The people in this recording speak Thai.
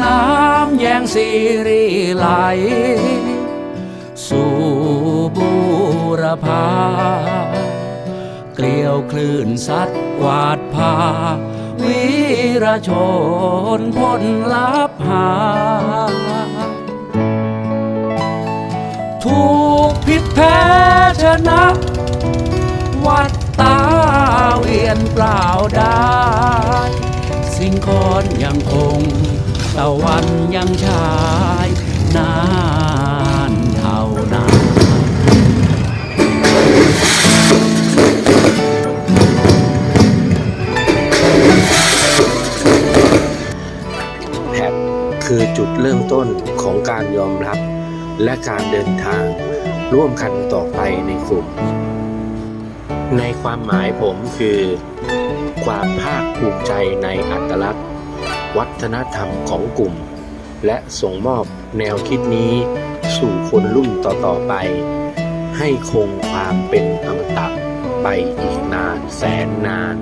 น้ำแยงสีรีไหล สู่บูรพา เกลียวคลื่นซัดกวาดพา วีรชนพ้นลับหา ถูกผิดแพ้ชนะ วัดตาเวียนเปล่าได้ สิ่งก่อนยังคงตะวันยังชายนา คือจุดเริ่มต้นของการยอมรับ และการเดินทางร่วมกันต่อไปในกลุ่ม ในความหมายผมคือ ความภาคภูมิใจในอัตลักษณ์ วัฒนธรรมของกลุ่ม และส่งมอบแนวคิดนี้สู่คนรุ่นต่อๆไป ให้คงความเป็นอมตะไปอีกนานแสนนาน